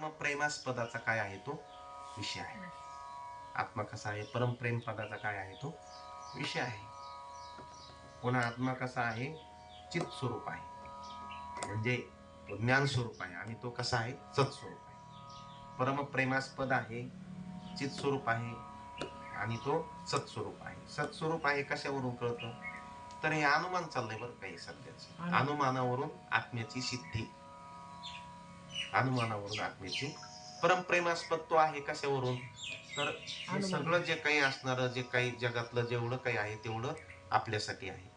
परमप्रेमास्पदाचा काय आहे तो विषय आहे. आत्मा कसा आहे? परमप्रेम पदाचा काय आहे तो विषय आहे. पुन्हा आत्मा कसा आहे? चित स्वरूप आहे. म्हणजे तो ज्ञान स्वरूप आहे आणि तो कसा आहे? सत्स्वरूप आहे. परमप्रेमास्पद आहे चित स्वरूप आहे आणि तो सत्स्वरूप आहे. सत्स्वरूप आहे कशावरून कळतं? तर हे अनुमान चाललंय बरं काही सध्याच. अनुमान. अनुमानावरून आत्म्याची सिद्धी. अनुमानावरून आत्म्याची परमप्रेमास्पद तो आहे कशावरून? तर हे. सगळं जे काही असणार जे काही जगातलं जेवढं काही आहे तेवढं आपल्यासाठी आहे.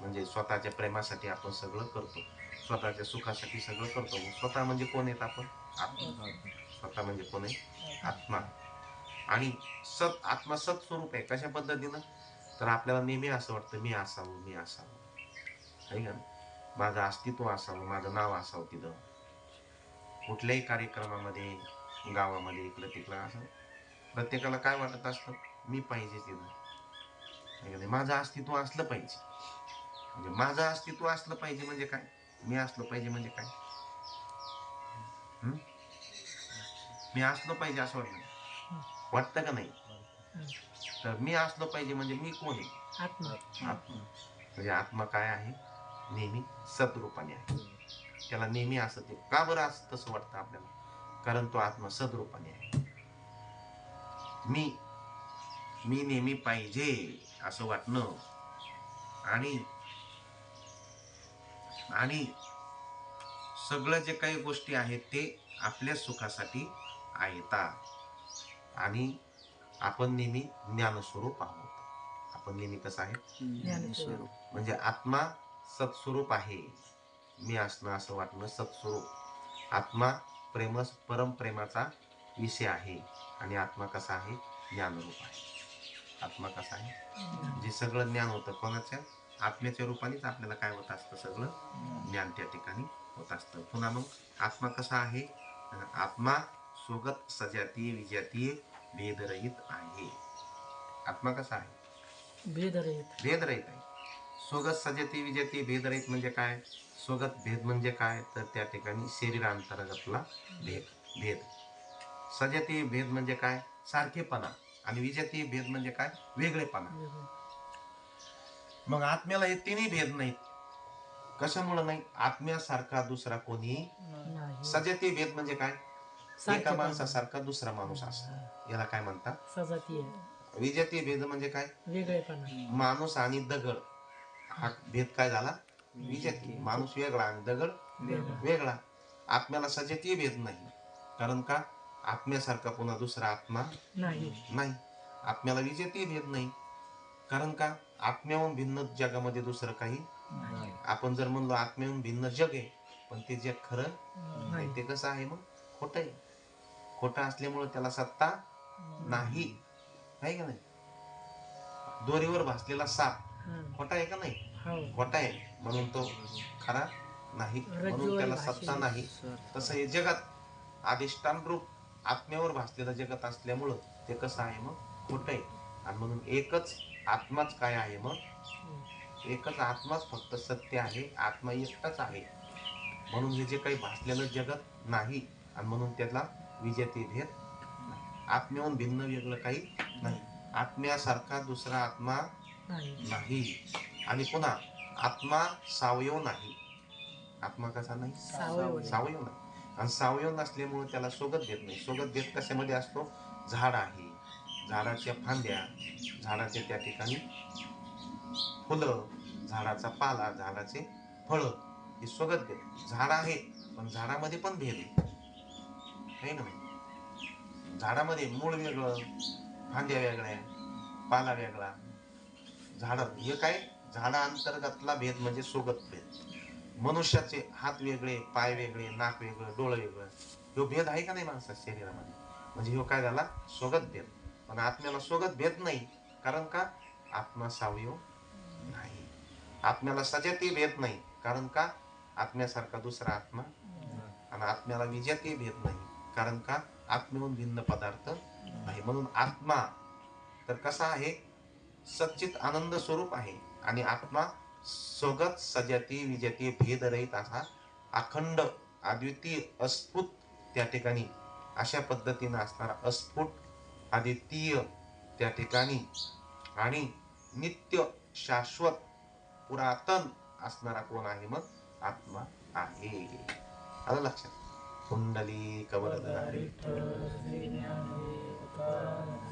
म्हणजे स्वतःच्या प्रेमासाठी आपण सगळं करतो. स्वतःच्या सुखासाठी सगळं करतो. स्वतः म्हणजे कोण आहेत आपण? आत्मा. स्वतः म्हणजे कोण आहे? आत्मा. आणि सत आत्मा सत स्वरूप आहे. कशा पद्धतीनं? तर आपल्याला नेहमी असं वाटतं मी असावं मी असावं. आहे का? माझं अस्तित्व असावं माझं नाव असावं तिथं. कुठल्याही कार्यक्रमामध्ये गावामध्ये इकडं तिकडं असं प्रत्येकाला काय वाटत असतं? मी पाहिजे तिथं नाही? माझं अस्तित्व असलं पाहिजे. म्हणजे माझं अस्तित्व असलं पाहिजे म्हणजे काय? मी असलं पाहिजे म्हणजे काय? मी असलो पाहिजे असं वाटतं वाटतं का नाही? तर मी असलो पाहिजे म्हणजे मी कोण आहे? आत्मा. आत्मा. म्हणजे आत्मा काय आहे? नेहमी सदरूपाने आहे. त्याला नेहमी असं ते का बरं असं तसं वाटतं आपल्याला? कारण तो आत्मा सदरूपाने आहे. मी मी नेहमी पाहिजे असं वाटणं आणि आणि सगळं जे काही गोष्टी आहेत ते आपल्या सुखासाठी आहेतात आणि आपण नेहमी ज्ञानस्वरूप आहोत. आपण नेहमी कसं आहे? ज्ञानस्वरूप. म्हणजे आत्मा सत्स्वरूप आहे. मी असणं असं वाटणं सत्स्वरूप. आत्मा प्रेम परमप्रेमाचा विषय आहे आणि आत्मा कसा आहे? ज्ञानरूप आहे. आत्मा कसा आहे? जे सगळं ज्ञान होतं कोणाच्या आत्म्याच्या रूपानेच आपल्याला काय होत असतं सगळं? ज्ञान त्या ठिकाणी होत असतं. पुन्हा मग आत्मा कसा आहे? आत्मा स्वगत सजाती विजाती भेदरहित आहे. आत्मा कसा आहे? भेदरहित. भेदरहित आहे. स्वगत सजती विजती भेदरहित म्हणजे काय? स्वगत भेद म्हणजे काय? तर त्या ठिकाणी शरीरांतर्गतला भेद भेद. सजती भेद म्हणजे काय? सारखेपणा. आणि विजती भेद म्हणजे काय? वेगळेपणा. मग आत्म्याला हे तिन्ही भेद नाहीत. कशामुळे नाही? आत्म्यासारखा दुसरा कोणी सजती भेद म्हणजे काय? एका. माणसासारखा दुसरा माणूस असतो याला काय म्हणतात? विजती भेद म्हणजे काय? वेगळेपणा. माणूस आणि दगड. हा भेद काय झाला? विजती माणूस वेगळा आणि दगड वेगळा. आत्म्याला सजती भेद नाही. कारण का? आत्म्यासारखा पुन्हा दुसरा आत्मा नाही. नाही. आत्म्याला विजेती भेद नाही. कारण का? आत्म्याहून भिन्न जगामध्ये दुसरं काही आपण जर म्हणलो आत्म्याहून भिन्न जग आहे पण ते जग खरं नाही. ते कसं आहे मग? खोटं आहे. खोटं असल्यामुळे त्याला सत्ता नाही. का नाही? दोरीवर भासलेला साप. खोटा आहे का नाही? खोटा आहे. म्हणून तो खरा नाही. म्हणून त्याला. सत्ता नाही. तसं हे जगात अधिष्ठान रूप आत्म्यावर भासलेलं जगत असल्यामुळं ते कसं आहे मग? खोट आहे. आणि म्हणून एकच आत्माच काय आहे मग? एकच आत्माच फक्त सत्य आहे. आत्मा एकटाच आहे. म्हणून हे जे काही भासलेलं जगत नाही आणि म्हणून त्याला विजेते भेद नाही. आत्म्याहून भिन्न वेगळं काही नाही. आत्म्यासारखा दुसरा आत्मा नाही. आणि पुन्हा आत्मा सावयव नाही. आत्मा कसा नाही? सावयव नाही. सावयव नाही. आणि सावयव नसल्यामुळे त्याला सोगत देत नाही. सोगत देत कशामध्ये असतो? झाड आहे. झाडाच्या फांद्या झाडाच्या त्या ठिकाणी फुलं झाडाचा पाला झाडाचे फळं हे सोगत देत झाड आहे पण झाडामध्ये पण भेद आहे. ना? झाडामध्ये मूळ वेगळं फांद्या वेगळ्या पाला वेगळा. झाड हे काय? झाडा अंतर्गतला भेद म्हणजे सुगत भेद. मनुष्याचे हात वेगळे पाय वेगळे नाक वेगळं डोळं वेगळं ह्यो भेद आहे का नाही माणसाच्या शरीरामध्ये? म्हणजे ह्यो काय झाला? स्वगत भेद. पण आत्म्याला स्वगत भेद नाही. कारण का? आत्मा सावयव नाही. आत्म्याला सजाती भेद नाही. कारण का? आत्म्यासारखा दुसरा आत्मा आणि आत्म्याला विजयाती भेद नाही. कारण का? आत्म्याहून भिन्न पदार्थ नाही. म्हणून आत्मा तर कसा आहे? सच्चित आनंद स्वरूप आहे. आणि आत्मा स्वगत सजाती विजती भेदरहित असा अखंड अद्वितीय अस्फुट त्या ठिकाणी अशा पद्धतीनं असणारा अस्फुट अद्वितीय त्या ठिकाणी. आणि नित्य शाश्वत पुरातन असणारा कोण आहे मग? आत्मा आहे. आलं लक्षात? कुंडली कवरधारी